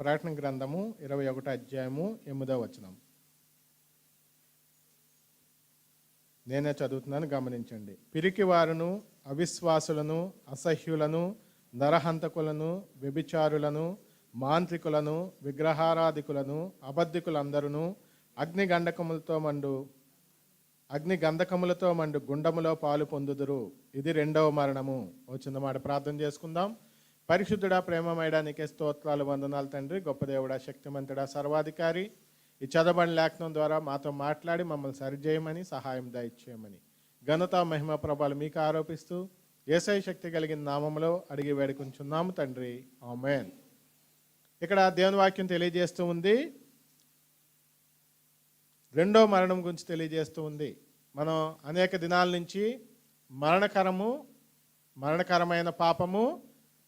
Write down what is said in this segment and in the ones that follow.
ప్రకటన గ్రంథము ఇరవై ఒకటో అధ్యాయము ఎనిమిదో వచనం. నేనే చదువుతున్నాను గమనించండి. పిరికి వారును అవిశ్వాసులను అసహ్యులను నరహంతకులను వ్యభిచారులను మాంత్రికులను విగ్రహారాధికులను అబద్ధికులందరూ అగ్నిగండకములతో మండు అగ్ని గంధకములతో మండు గుండములో పాలు పొందుదురు. ఇది రెండవ మరణము. వచ్చిన మాట ప్రార్థన చేసుకుందాం. పరిశుద్ధుడా ప్రేమమయడా నీకే స్తోత్రాలు వందనాలు తండ్రి. గొప్ప దేవుడా శక్తిమంతుడా సర్వాధికారి. ఈ చదవని లేఖనం ద్వారా మాతో మాట్లాడి మమ్మల్ని సరిచేయమని సహాయం దయచేయమని. ఘనత మహిమ ప్రభాలు మీకు ఆరోపిస్తూ ఏసై శక్తి కలిగిన నామంలో అడిగి వేడుకుంటున్నాము తండ్రి. ఆమెన్. ఇక్కడ దేవుని వాక్యం తెలియజేస్తూ ఉంది. రెండో మరణం గురించి తెలియజేస్తూ ఉంది. మనం అనేక దినాల నుంచి మరణకరము మరణకరమైన పాపము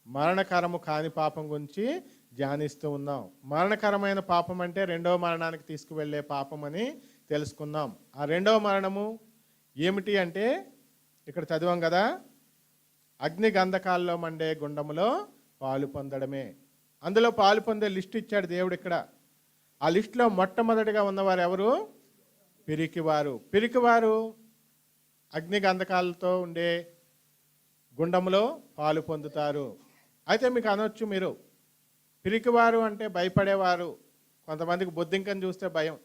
మరణకరము కాని పాపం గురించి ధ్యానిస్తూ ఉన్నాం. మరణకరమైన పాపం అంటే రెండవ మరణానికి తీసుకువెళ్ళే పాపం అని తెలుసుకుందాం ఆ రెండవ మరణము ఏమిటి అంటే ఇక్కడ చదివాం కదా అగ్ని గంధకాల్లో మండే గుండములో పాలు పొందడమే. అందులో పాలు పొందే లిస్ట్ ఇచ్చాడు దేవుడు ఇక్కడ. ఆ లిస్టులో మొట్టమొదటిగా ఉన్నవారు ఎవరు? పిరికివారు. పిరికివారు అగ్ని గంధకాలతో ఉండే గుండంలో పాలు పొందుతారు. అయితే మీకు అనొచ్చు మీరు పిరికివారు అంటే భయపడేవారు. కొంతమందికి బొద్దింకని చూస్తే భయం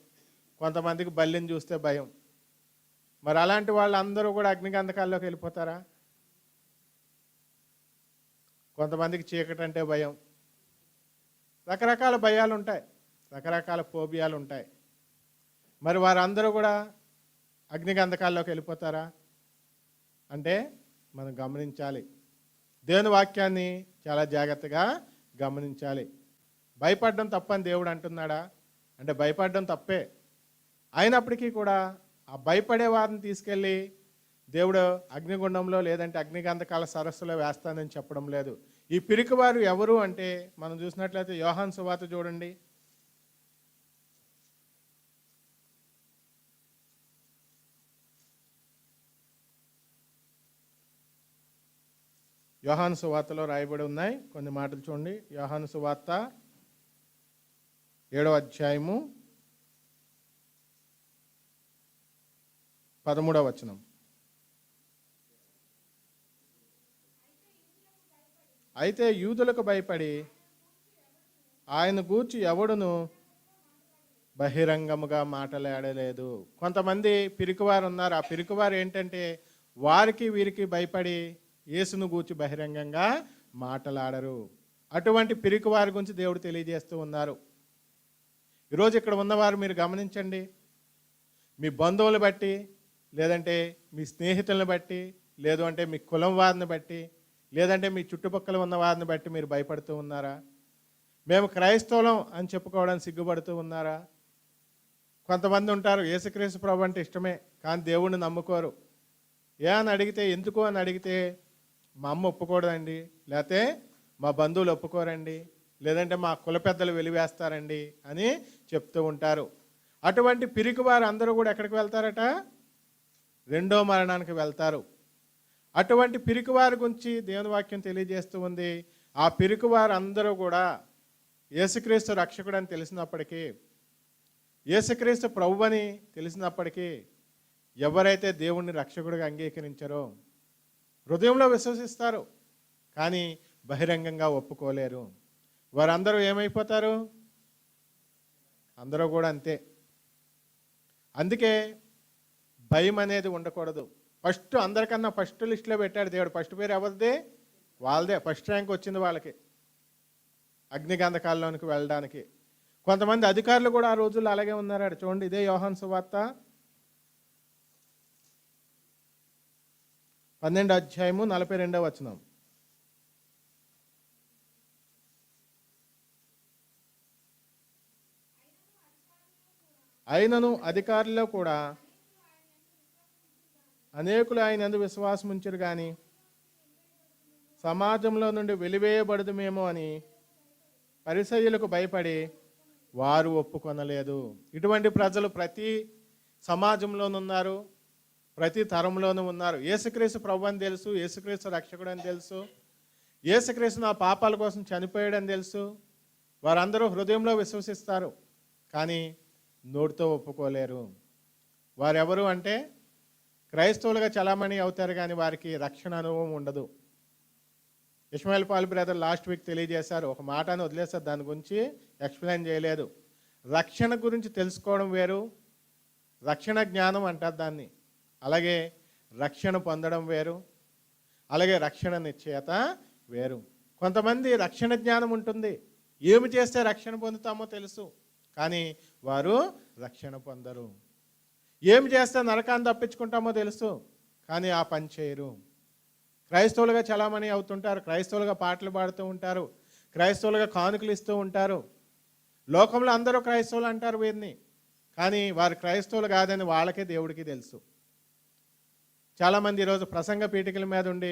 కొంతమందికి బల్లిని చూస్తే భయం. మరి అలాంటి వాళ్ళందరూ కూడా అగ్ని గంధకాల్లోకి వెళ్ళిపోతారా? కొంతమందికి చీకటి అంటే భయం. రకరకాల భయాలు ఉంటాయి రకరకాల ఫోబియాలు ఉంటాయి మరి వారందరూ కూడా అగ్నిగంధకాల్లోకి వెళ్ళిపోతారా? అంటే మనం గమనించాలి. దేవుని వాక్యాన్ని చాలా జాగ్రత్తగా గమనించాలి. భయపడడం తప్పని దేవుడు అంటున్నాడా? అంటే భయపడడం తప్పే. అయినప్పటికీ కూడా ఆ భయపడే వారిని తీసుకెళ్ళి దేవుడు అగ్నిగుండంలో లేదంటే అగ్నిగంధకాల సరస్సులో వేస్తానని చెప్పడం లేదు. ఈ పిరికివారు ఎవరు అంటే మనం చూసినట్లయితే యోహాన్ సువాత చూడండి. యోహాను సువార్తలో రాయబడి ఉన్నాయి. కొన్ని మాటలు చూడండి. యోహాను సువార్త ఏడో అధ్యాయము పదమూడవ వచనం. అయితే యూదులకు భయపడి ఆయన గూర్చి ఎవడును బహిరంగముగా మాట్లాడలేదు. కొంతమంది పిరికివారు ఉన్నారు. ఆ పిరికివారు ఏంటంటే వారికి వీరికి భయపడి యేసును గూర్చి బహిరంగంగా మాట్లాడరు. అటువంటి పిరికివారి గురించి దేవుడు తెలియజేస్తూ ఉన్నారు. ఈరోజు ఇక్కడ ఉన్నవారు మీరు గమనించండి. మీ బంధువులు బట్టి లేదంటే మీ స్నేహితులను బట్టి లేదు అంటే మీ కులం వారిని బట్టి లేదంటే మీ చుట్టుపక్కల ఉన్న వారిని బట్టి మీరు భయపడుతూ ఉన్నారా? మేము క్రైస్తవులం అని చెప్పుకోవడానికి సిగ్గుపడుతూ ఉన్నారా? కొంతమంది ఉంటారు యేసుక్రీస్తు ప్రభు అంటే ఇష్టమే కానీ దేవుణ్ణి నమ్ముకోరు. ఏ అని అడిగితే ఎందుకు అని అడిగితే మా అమ్మ ఒప్పుకోడండి లేకపోతే మా బంధువులు ఒప్పుకోరండి లేదంటే మా కుల పెద్దలు వెలివేస్తారండి అని చెప్తూ ఉంటారు. అటువంటి పిరికి వారు అందరూ కూడా ఎక్కడికి వెళ్తారట? రెండో మరణానికి వెళ్తారు. అటువంటి పిరికి వారి గురించి దేవుని వాక్యం తెలియజేస్తూ ఉంది. ఆ పిరికి వారు అందరూ కూడా యేసుక్రీస్తు రక్షకుడు అని తెలిసినప్పటికీ యేసుక్రీస్తు ప్రభు అని తెలిసినప్పటికీ ఎవరైతే దేవుణ్ణి రక్షకుడిగా అంగీకరించారో హృదయంలో విశ్వసిస్తారు కానీ బహిరంగంగా ఒప్పుకోలేరు. వారందరూ ఏమైపోతారు? అందరూ కూడా అంతే. అందుకే భయం అనేది ఉండకూడదు. ఫస్ట్ అందరికన్నా ఫస్ట్ లిస్ట్లో పెట్టాడు దేవుడు. ఫస్ట్ పేరు ఎవరిదే? వాళ్ళదే. ఫస్ట్ ర్యాంక్ వచ్చింది వాళ్ళకి. అగ్నిగంధకాల్లోనికి వెళ్ళడానికి. కొంతమంది అధికారులు కూడా ఆ రోజుల్లో అలాగే ఉన్నారు చూడండి ఇదే యోహాన్ సువార్త. పన్నెండు అధ్యాయము నలభై రెండవ వచనం. అయినను అధికారుల్లో కూడా అనేకులు ఆయన ఎందు విశ్వాసం ఉంచరు కానీ సమాజంలో నుండి వెలివేయబడదుమేమో అని పరిసయ్యులకు భయపడి వారు ఒప్పుకొనలేదు. ఇటువంటి ప్రజలు ప్రతి సమాజంలోనున్నారు. ప్రతి తరంలోనూ ఉన్నారు. ఏసుక్రీస్తు ప్రభు అని తెలుసు ఏసుక్రీస్తు రక్షకుడు అని తెలుసు ఏసుక్రీస్తు నా పాపాల కోసం చనిపోయాడని తెలుసు. వారందరూ హృదయంలో విశ్వసిస్తారు కానీ నోటితో ఒప్పుకోలేరు. వారెవరు అంటే క్రైస్తవులుగా చలామణి అవుతారు కానీ వారికి రక్షణ అనుభవం ఉండదు. Ismail Paul brother last week తెలియజేశారు ఒక మాటను వదిలేస్తారు దాని గురించి ఎక్స్ప్లెయిన్ చేయలేదు. రక్షణ గురించి తెలుసుకోవడం వేరు రక్షణ జ్ఞానం అంటారు దాన్ని. అలాగే రక్షణ పొందడం వేరు అలాగే రక్షణ నిశ్చేత వేరు. కొంతమంది రక్షణ జ్ఞానం ఉంటుంది. ఏమి చేస్తే రక్షణ పొందుతామో తెలుసు కానీ వారు రక్షణ పొందరు. ఏమి చేస్తే నరకాన్ని తప్పించుకుంటామో తెలుసు కానీ ఆ పని చేయరు. క్రైస్తవులుగా చలామణి అవుతుంటారు క్రైస్తవులుగా పాటలు పాడుతూ ఉంటారు క్రైస్తవులుగా కానుకలు ఇస్తూ ఉంటారు. లోకంలో అందరూ క్రైస్తవులు అంటారు వీరిని కానీ వారు క్రైస్తవులు కాదని వాళ్ళకే దేవుడికి తెలుసు. చాలామంది ఈరోజు ప్రసంగ పీఠికల మీద ఉండి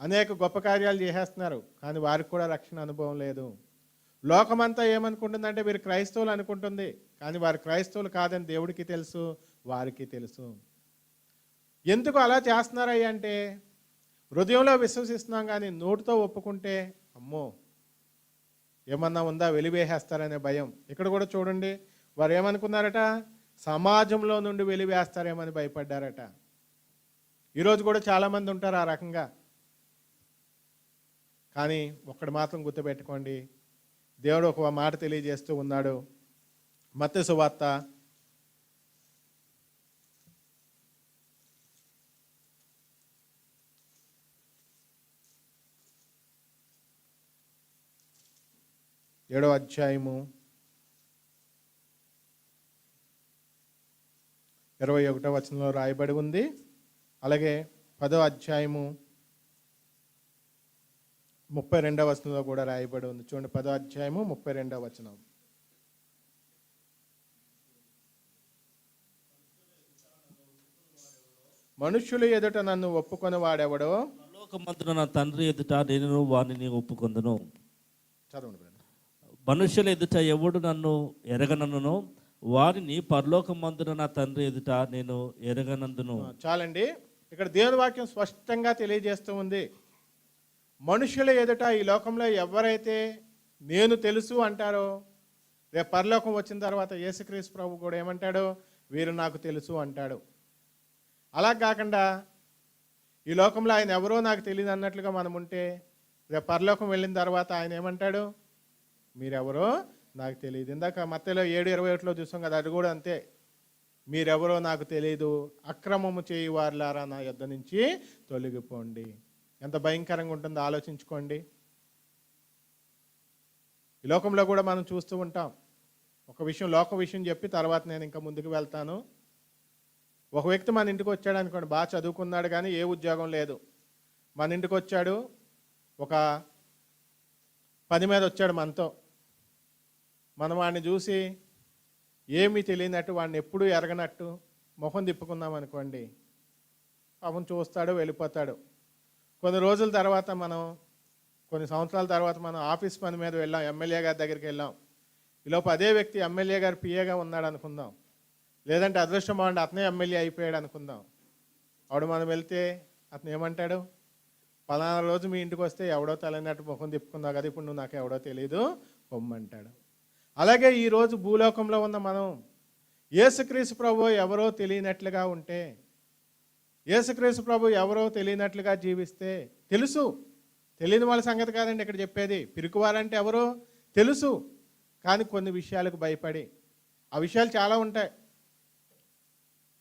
అనేక గొప్ప కార్యాలు చేసేస్తున్నారు కానీ వారికి కూడా రక్షణ అనుభవం లేదు. లోకమంతా ఏమనుకుంటుందంటే వీరు క్రైస్తవులు అనుకుంటుంది కానీ వారు క్రైస్తవులు కాదని దేవుడికి తెలుసు వారికి తెలుసు. ఎందుకు అలా చేస్తున్నారయ్య అంటే హృదయంలో విశ్వసిస్తున్నాం కానీ నోటితో ఒప్పుకుంటే అమ్మో ఏమన్నా ఉందా వెలివేసేస్తారనే భయం. ఇక్కడ కూడా చూడండి వారు ఏమనుకున్నారట? సమాజంలో నుండి వెలివేస్తారేమని భయపడ్డారట. ఈరోజు కూడా చాలామంది ఉంటారు ఆ రకంగా. కానీ ఒక్కడు మాత్రం గుర్తుపెట్టుకోండి దేవుడు ఒక మాట తెలియజేస్తూ ఉన్నాడు. మత్స్య సువార్త ఏడో అధ్యాయము ఇరవై ఒకటో వచనంలో రాయబడి ఉంది. అలాగే పదో అధ్యాయము ముప్పై రెండవ వచనంలో కూడా రాయబడి ఉంది. చూడండి పదో అధ్యాయము ముప్పై రెండవ వచనం. మనుష్యులు ఎదుట నన్ను ఒప్పుకొని వాడెవడో? పరలోకమందున నా తండ్రి ఎదుట నేను వారిని ఒప్పుకొందును. చదవండి. మనుషుల ఎదుట ఎవడు నన్ను ఎరగనను వారిని పరలోకమందున నా తండ్రి ఎదుట నేను ఎరగనందును. చాలండి. ఇక్కడ దేవుని వాక్యం స్పష్టంగా తెలియజేస్తూ ఉంది. మనుషుల ఎదుట ఈ లోకంలో ఎవరైతే నేను తెలుసు అంటారో రేపు పరలోకం వచ్చిన తర్వాత యేసుక్రీస్ ప్రభు కూడా ఏమంటాడు? వీరు నాకు తెలుసు అంటాడు. అలా కాకుండా ఈ లోకంలో ఆయన ఎవరో నాకు తెలియదు అన్నట్లుగా మనం ఉంటే రేపు పరలోకం వెళ్ళిన తర్వాత ఆయన ఏమంటాడు? మీరెవరో నాకు తెలియదు. ఇందాక మత్తలో ఏడు ఇరవై ఒకటిలో చూసాం కదా అది కూడా అంతే. మీరెవరో నాకు తెలియదు అక్రమము చేయువారులారా నా యొద్ద నుంచి తొలగిపోండి. ఎంత భయంకరంగా ఉంటుందో ఆలోచించుకోండి. ఈ లోకంలో కూడా మనం చూస్తూ ఉంటాం. ఒక విషయం లోక విషయం చెప్పి తర్వాత నేను ఇంకా ముందుకు వెళ్తాను. ఒక వ్యక్తి మన ఇంటికి వచ్చాడు అనుకోండి బాగా చదువుకున్నాడు కానీ ఏ ఉద్యోగం లేదు. మన ఇంటికి వచ్చాడు ఒక పని మీద వచ్చాడు మనతో. మనం వాడిని చూసి ఏమీ తెలియనట్టు వాడిని ఎప్పుడూ ఎరగనట్టు మొహం తిప్పుకున్నాం అనుకోండి. పాపం చూస్తాడు వెళ్ళిపోతాడు. కొన్ని రోజుల తర్వాత మనం కొన్ని సంవత్సరాల తర్వాత మనం ఆఫీస్ పని మీద వెళ్ళాం ఎమ్మెల్యే గారి దగ్గరికి వెళ్ళాం. ఈలోపు అదే వ్యక్తి ఎమ్మెల్యే గారు పిఏగా ఉన్నాడు అనుకుందాం. లేదంటే అదృష్టం బాగుండి అతనే ఎమ్మెల్యే అయిపోయాడు అనుకుందాం. ఆవిడ మనం వెళ్తే అతను ఏమంటాడు? పలానా రోజు మీ ఇంటికి వస్తే ఎవడో తెలియనట్టు ముఖం తిప్పుకున్నావు కదా ఇప్పుడు నువ్వు నాకు ఎవడో తెలియదు పొమ్మంటాడు. అలాగే ఈరోజు భూలోకంలో ఉన్న మనం యేసుక్రీసు ప్రభు ఎవరో తెలియనట్లుగా ఉంటే యేసుక్రీసు ప్రభు ఎవరో తెలియనట్లుగా జీవిస్తే తెలుసు. తెలియని వాళ్ళ సంగతి కాదండి ఇక్కడ చెప్పేది. పిరుకువారంటే ఎవరో తెలుసు. కానీ కొన్ని విషయాలకు భయపడి ఆ విషయాలు చాలా ఉంటాయి.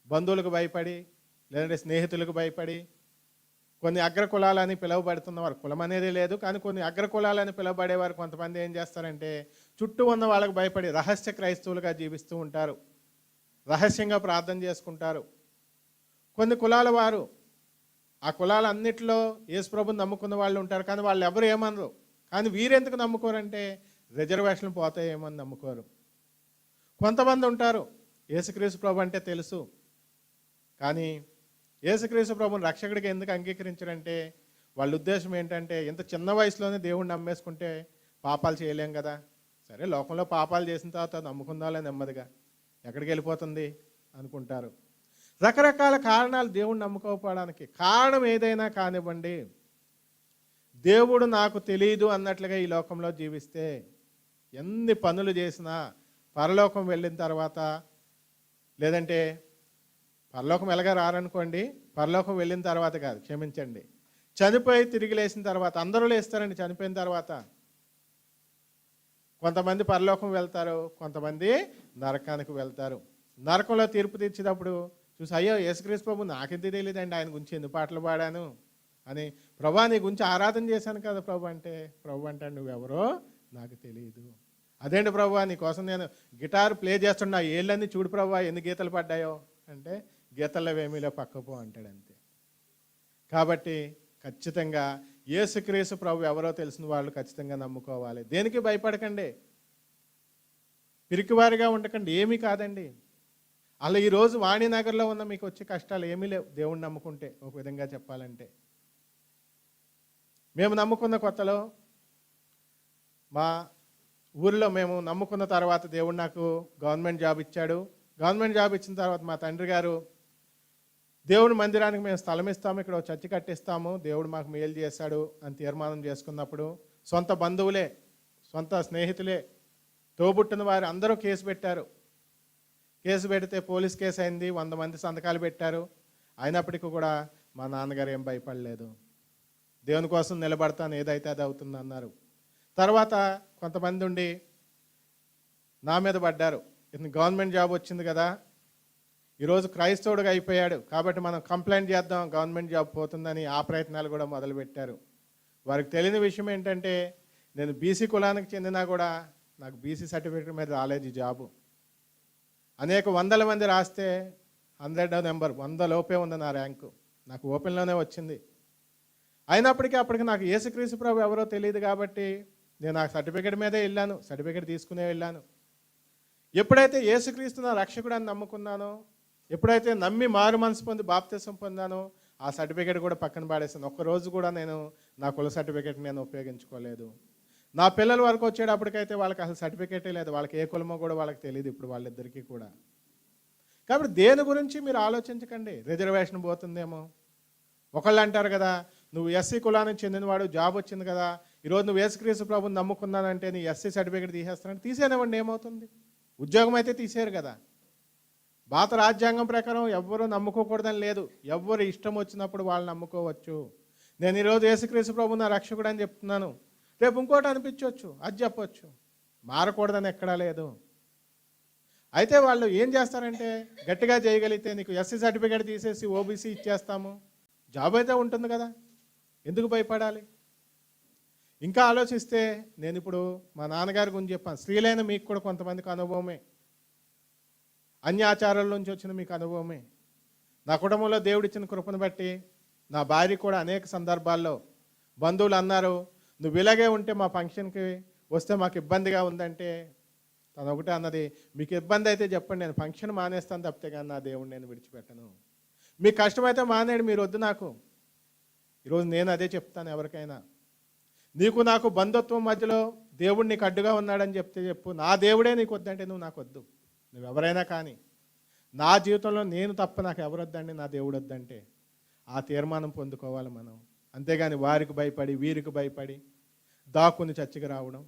బంధువులకు భయపడి లేదంటే స్నేహితులకు భయపడి కొన్ని అగ్ర కులాలని పిలువబడుతున్నవారు కులం అనేది లేదు కానీ కొన్ని అగ్ర కులాలని పిలువబడేవారు కొంతమంది ఏం చేస్తారంటే చుట్టూ ఉన్న వాళ్ళకి భయపడి రహస్య క్రైస్తవులుగా జీవిస్తూ ఉంటారు. రహస్యంగా ప్రార్థన చేసుకుంటారు. కొన్ని కులాల వారు ఆ కులాలన్నిటిలో యేసుప్రభుని నమ్ముకున్న వాళ్ళు ఉంటారు కానీ వాళ్ళు ఎవరు ఏమనరు. కానీ వీరెందుకు నమ్ముకోరంటే రిజర్వేషన్లు పోతాయేమని నమ్ముకోరు. కొంతమంది ఉంటారు యేసుక్రీస్తు ప్రభు అంటే తెలుసు. కానీ యేసుక్రీస్తు ప్రభుని రక్షకుడికి ఎందుకు అంగీకరించరంటే వాళ్ళ ఉద్దేశం ఏంటంటే ఇంత చిన్న వయసులోనే దేవుణ్ణి నమ్మేసుకుంటే పాపాలు చేయలేం కదా. సరే లోకంలో పాపాలు చేసిన తర్వాత నమ్ముకుందాలే నెమ్మదిగా. ఎక్కడికి వెళ్ళిపోతుంది? అనుకుంటారు. రకరకాల కారణాలు దేవుణ్ణి నమ్ముకోకపోవడానికి కారణం ఏదైనా కానివ్వండి దేవుడు నాకు తెలియదు అన్నట్లుగా ఈ లోకంలో జీవిస్తే ఎన్ని పనులు చేసినా పరలోకం వెళ్ళిన తర్వాత లేదంటే పరలోకం ఎలాగా రారనుకోండి పరలోకం వెళ్ళిన తర్వాత కాదు క్షమించండి. చనిపోయి తిరిగి లేచిన తర్వాత అందరూ లేస్తారండి చనిపోయిన తర్వాత. కొంతమంది పరలోకం వెళ్తారు కొంతమంది నరకానికి వెళ్తారు. నరకంలో తీర్పు తీర్చేటప్పుడు చూసి అయ్యో యేసుక్రీస్ ప్రభు నాకెంత తెలియదండి? ఆయన గురించి ఎన్ని పాటలు పాడాను? అని ప్రభా నీ గురించి ఆరాధన చేశాను కదా ప్రభు అంటే ప్రభు అంటే నువ్వెవరో నాకు తెలియదు. అదేంటి ప్రభు నీ కోసం నేను గిటార్ ప్లే చేస్తున్నా ఏళ్ళన్నీ చూడు ప్రభు ఎన్ని గీతలు పడ్డాయో? అంటే గీతల్లో ఏమీలో పక్కపో అంటాడు అంతే కాబట్టి ఖచ్చితంగా యేసుక్రీస్తు ప్రభు ఎవరో తెలిసిన వాళ్ళు ఖచ్చితంగా నమ్ముకోవాలి. దేనికి భయపడకండి? పిరికివారిగా ఉండకండి. ఏమీ కాదండి. అలా ఈరోజు వాణినగర్లో ఉన్న మీకు వచ్చే కష్టాలు ఏమీ లేవు. దేవుణ్ణి నమ్ముకుంటే ఒక విధంగా చెప్పాలంటే. మేము నమ్ముకున్న కొత్తలో మా ఊరిలో మేము నమ్ముకున్న తర్వాత దేవుడు నాకు గవర్నమెంట్ జాబ్ ఇచ్చాడు. గవర్నమెంట్ జాబ్ ఇచ్చిన తర్వాత మా తండ్రి గారు దేవుడి మందిరానికి మేము స్థలం ఇస్తాము ఇక్కడ చర్చి కట్టిస్తాము దేవుడు మాకు మేలు చేశాడు అని తీర్మానం చేసుకున్నప్పుడు సొంత బంధువులే సొంత స్నేహితులే తోబుట్టిన వారు అందరూ కేసు పెట్టారు. కేసు పెడితే పోలీస్ కేసు అయింది వంద మంది సంతకాలు పెట్టారు. అయినప్పటికీ కూడా మా నాన్నగారు ఏం భయపడలేదు. దేవుని కోసం నిలబడతాను ఏదైతే అది అవుతుంది అన్నారు. తర్వాత కొంతమంది ఉండి నా మీద పడ్డారు. ఇతను గవర్నమెంట్ జాబ్ వచ్చింది కదా ఈరోజు క్రైస్తవుడిగా అయిపోయాడు. కాబట్టి మనం కంప్లైంట్ చేద్దాం గవర్నమెంట్ జాబ్ పోతుందని ఆ ప్రయత్నాలు కూడా మొదలుపెట్టారు. వారికి తెలియని విషయం ఏంటంటే నేను బీసీ కులానికి చెందినా కూడా నాకు బీసీ సర్టిఫికేట్ మీద రాలేదు ఈ జాబు. అనేక వందల మంది రాస్తే హండ్రెడ్ నెంబర్ వంద లోపే ఉంది నా ర్యాంకు. నాకు ఓపెన్లోనే వచ్చింది. అయినప్పటికీ అప్పటికి నాకు యేసుక్రీస్తు ప్రభు ఎవరో తెలియదు కాబట్టి నేను ఆ సర్టిఫికేట్ మీదే వెళ్ళాను సర్టిఫికేట్ తీసుకునే వెళ్ళాను. ఎప్పుడైతే ఏసుక్రీస్తు నా రక్షకుడు అని నమ్ముకున్నానో ఎప్పుడైతే నమ్మి మారు మనసు పొంది బాప్తిసం పొందానో ఆ సర్టిఫికేట్ కూడా పక్కన పాడేసాను ఒక్క రోజు కూడా నేను నా కుల సర్టిఫికేట్ నేను ఉపయోగించుకోలేదు. నా పిల్లల వరకు వచ్చేటప్పటికైతే వాళ్ళకి అసలు సర్టిఫికేటే లేదు. వాళ్ళకి ఏ కులమో కూడా వాళ్ళకి తెలియదు ఇప్పుడు వాళ్ళిద్దరికీ కూడా. కాబట్టి దేని గురించి మీరు ఆలోచించకండి. రిజర్వేషన్ పోతుందేమో. ఒకళ్ళు అంటారు కదా నువ్వు ఎస్సీ కులానికి చెందినవాడు జాబ్ వచ్చింది కదా ఈరోజు నువ్వు ఏసుక్రీసు ప్రభుని నమ్ముకున్నానంటే నీ ఎస్సీ సర్టిఫికేట్ తీసేస్తానంటే తీసేనివ్వండి ఏమవుతుంది? ఉద్యోగం అయితే తీసేరు కదా. భారత రాజ్యాంగం ప్రకారం ఎవ్వరూ నమ్ముకోకూడదని లేదు. ఎవ్వరు ఇష్టం వచ్చినప్పుడు వాళ్ళు నమ్ముకోవచ్చు. నేను ఈరోజు యేసుక్రీస్తు ప్రభు నా రక్షకుడు అని చెప్తున్నాను. రేపు ఇంకోటి అనిపించవచ్చు అది చెప్పొచ్చు. మారకూడదని ఎక్కడా లేదు. అయితే వాళ్ళు ఏం చేస్తారంటే గట్టిగా చేయగలిగితే నీకు ఎస్సీ సర్టిఫికేట్ తీసేసి ఓబీసీ ఇచ్చేస్తాము. జాబ్ అయితే ఉంటుంది కదా ఎందుకు భయపడాలి? ఇంకా ఆలోచిస్తే నేను ఇప్పుడు మా నాన్నగారి గురించి చెప్పాను. స్త్రీలైన మీకు కూడా కొంతమందికి అనుభవమే. అన్యాచారాల నుంచి వచ్చిన మీకు అనుభవమే. నా కుటుంబంలో దేవుడిచ్చిన కృపను బట్టి నా భార్య కూడా అనేక సందర్భాల్లో బంధువులు అన్నారు నువ్వు ఇలాగే ఉంటే మా ఫంక్షన్కి వస్తే మాకు ఇబ్బందిగా ఉందంటే? తను ఒకటే అన్నది మీకు ఇబ్బంది అయితే చెప్పండి నేను ఫంక్షన్ మానేస్తాను తప్పితే కానీ నా దేవుడిని నేను విడిచిపెట్టను. మీకు కష్టమైతే మానేడు మీరు వద్దు నాకు. ఈరోజు నేను అదే చెప్తాను ఎవరికైనా. నీకు నాకు బంధుత్వం మధ్యలో దేవుడు నీకు అడ్డుగా ఉన్నాడని చెప్తే చెప్పు. నా దేవుడే నీకు వద్దంటే నువ్వు నాకు వద్దు. నువ్వు ఎవరైనా కానీ నా జీవితంలో నేను తప్ప నాకు ఎవరొద్దండి నా దేవుడు వద్దంటే ఆ తీర్మానం పొందుకోవాలి మనం. అంతేగాని వారికి భయపడి వీరికి భయపడి దాక్కుని చచ్చికి రావడం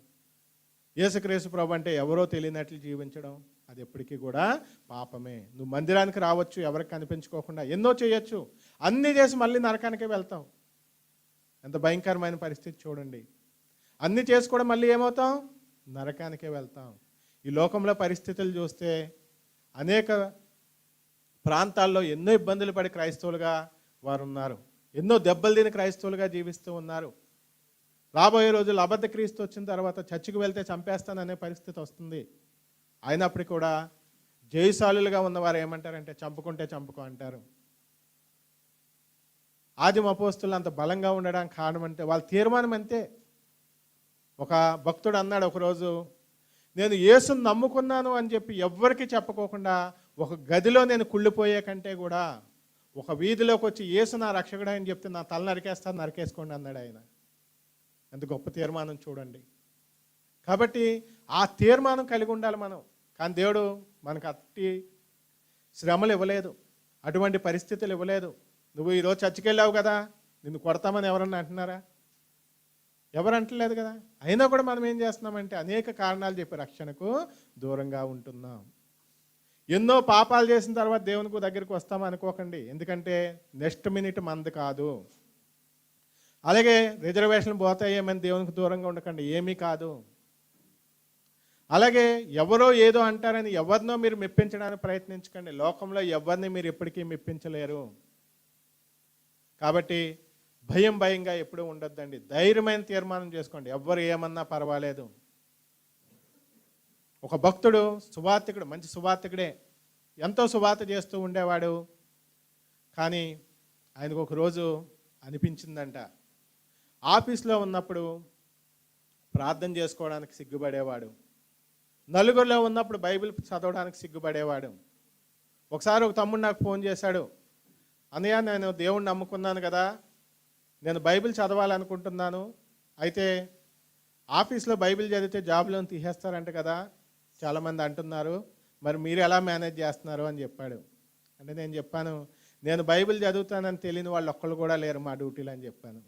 యేసుక్రీస్తు ప్రభు అంటే ఎవరో తెలియనట్లు జీవించడం అది ఎప్పటికీ కూడా పాపమే. నువ్వు మందిరానికి రావచ్చు ఎవరికి కనిపించుకోకుండా ఎన్నో చేయొచ్చు. అన్నీ చేసి మళ్ళీ నరకానికే వెళ్తాం ఎంత భయంకరమైన పరిస్థితి చూడండి. అన్నీ చేసుకోవడం మళ్ళీ ఏమవుతాం నరకానికే వెళ్తాం ఈ లోకంలో పరిస్థితులు చూస్తే అనేక ప్రాంతాల్లో ఎన్నో ఇబ్బందులు పడి క్రైస్తవులుగా వారు ఉన్నారు ఎన్నో దెబ్బలు తిని క్రైస్తవులుగా జీవిస్తూ ఉన్నారు. రాబోయే రోజులు అబద్ధ క్రీస్తు వచ్చిన తర్వాత చర్చికి వెళ్తే చంపేస్తాననే పరిస్థితి వస్తుంది. అయినప్పటికీ కూడా జయశాలులుగా ఉన్నవారు ఏమంటారంటే చంపుకుంటే చంపుకో అంటారు. ఆదిమ అపోస్తులు అంత బలంగా ఉండడానికి కారణం అంటే వాళ్ళ తీర్మానం అంతే. ఒక భక్తుడు అన్నాడు ఒకరోజు నేను యేసును నమ్ముకున్నాను అని చెప్పి ఎవ్వరికి చెప్పుకోకుండా ఒక గదిలో నేను కుళ్ళిపోయే కంటే కూడా ఒక వీధిలోకి వచ్చి యేసు నా రక్షకుడు అని చెప్తే నా తల నరికేస్తాను నరికేసుకోండి అన్నాడు ఆయన. ఎంత గొప్ప తీర్మానం చూడండి. కాబట్టి ఆ తీర్మానం కలిగి ఉండాలి మనం. కానీ దేవుడు మనకు అట్టి శ్రమలు ఇవ్వలేదు. అటువంటి పరిస్థితులు ఇవ్వలేదు. నువ్వు ఈరోజు చచ్చికెళ్ళావు కదా నిన్ను కొడతామని ఎవరన్నా అంటున్నారా? ఎవరు అంటలేదు కదా? అయినా కూడా మనం ఏం చేస్తున్నామంటే అనేక కారణాలు చెప్పి రక్షణకు దూరంగా ఉంటున్నాం. ఎన్నో పాపాలు చేసిన తర్వాత దేవునికి దగ్గరికి వస్తాం అనుకోకండి. ఎందుకంటే నెక్స్ట్ మినిట్ మంది కాదు. అలాగే రిజర్వేషన్ పోతాయేమని దేవునికి దూరంగా ఉండకండి. ఏమీ కాదు. అలాగే ఎవరో ఏదో అంటారని ఎవరినో మీరు మెప్పించడానికి ప్రయత్నించకండి. లోకంలో ఎవరిని మీరు ఎప్పటికీ మెప్పించలేరు. కాబట్టి భయం భయంగా ఎప్పుడూ ఉండొద్దండి. ధైర్యమైన తీర్మానం చేసుకోండి. ఎవ్వరు ఏమన్నా పర్వాలేదు. ఒక భక్తుడు సువార్తికుడు మంచి సువార్తికుడే ఎంతో సువార్త చేస్తూ ఉండేవాడు. కానీ ఆయనకు ఒక రోజు అనిపించిందంట. ఆఫీస్లో ఉన్నప్పుడు ప్రార్థన చేసుకోవడానికి సిగ్గుపడేవాడు. నలుగురిలో ఉన్నప్పుడు బైబిల్ చదవడానికి సిగ్గుపడేవాడు. ఒకసారి ఒక తమ్ముడు నాకు ఫోన్ చేశాడు. అన్నయ్య నేను దేవుణ్ణి నమ్ముకున్నాను కదా. నేను బైబిల్ చదవాలనుకుంటున్నాను. అయితే ఆఫీస్లో బైబిల్ చదివితే జాబ్లోని తీసేస్తారంట కదా చాలామంది అంటున్నారు. మరి మీరు ఎలా మేనేజ్ చేస్తున్నారు అని చెప్పాడు. అంటే నేను చెప్పాను నేను బైబిల్ చదువుతానని తెలియని వాళ్ళు ఒక్కళ్ళు కూడా లేరు మా డ్యూటీలో అని చెప్పాను.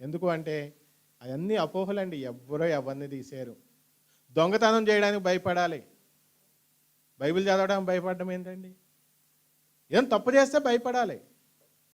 ఎందుకు అంటే అవన్నీ అపోహలండి ఎవ్వరో ఎవరిని తీసేరు దొంగతనం చేయడానికి భయపడాలి. బైబిల్ చదవడానికి భయపడడం ఏంటండి? ఏం తప్పు చేస్తే భయపడాలి.